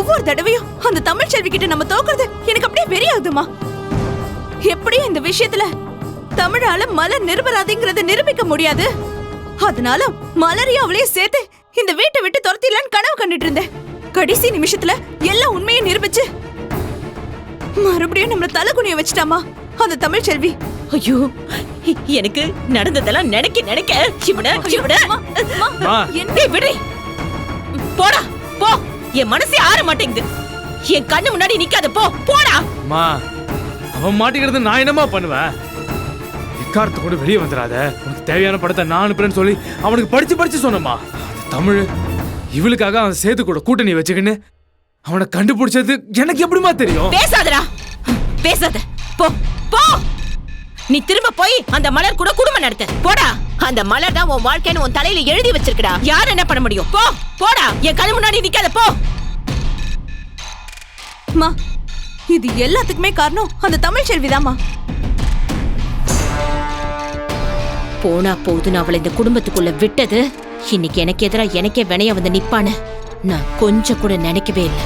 ஒவ்வொரு தடவையும் அந்த தமிழ் செல்வி கிட்ட நம்ம தோக்குறது எனக்கு அப்படியே வெறியாகுதுமா எப்படியும் இந்த விஷயத்துல தமிழால மலர் நிரபராதிங்கிறத நிரூபிக்க முடியாது. அதனால மலரையும் அவளையும் சேர்த்து இந்த வீட்டை விட்டு துரத்திடலான்னு கனவு கண்டுட்டு இருந்தேன். கடைசி நிமிஷத்துல எல்லா உண்மையும் நிரூபிச்சு மறுபடியும் நம்மள தலைகுனிய வச்சுட்டாமா அந்த தமிழ் செல்வி. ஐயோ எனக்கு நடந்ததெல்லாம் நினைக்க நினைக்க அம்மா, அம்மா. என்ன விடு. போடா. என் மனசே ஆற மாட்டேங்குது. என் கண்ணு முன்னாடி நிக்காத போ போடா. அம்மா அவன் மாட்டிக்கிறது நான் என்னமா பண்ணுவேன்? எக்காரத்து கூட வெளியே வந்துடாத. உனக்கு தேவையான படத்தை நான் அனுப்புறேன்னு சொல்லி அவனுக்கு படிச்சு படிச்சு சொன்னம்மா. தமிழ். இவளுக்காக அவன் சேது கூட கூட்டணி வச்சுக்கின்னு அவனை கண்டுபிடிச்சது எனக்கு எப்படிமா தெரியும்? பேசாதடா. பேசாத. போ போ. நீ திரும்ப போய் அந்த மலர் கூட குடும்பம் நடத்து. போடா. அந்த மலர் தான் உன் வாழ்க்கைன்னு உன் தலையில எழுதி வச்சிருக்கடா. யார் என்ன பண்ண முடியும்? போ போடா. என் கண்ணு முன்னாடி நிக்காத போ. அம்மா இது எல்லாத்துக்குமே காரணம் அந்த தமிழ் செல்விதாம்மா. போனா போகுதுன்னு அவளை இந்த குடும்பத்துக்குள்ள விட்டது. இன்னைக்கு எனக்கு எதிரா எனக்கே வினைய வந்து நிப்பான்னு நான் கொஞ்சம் கூட நினைக்கவே இல்லை.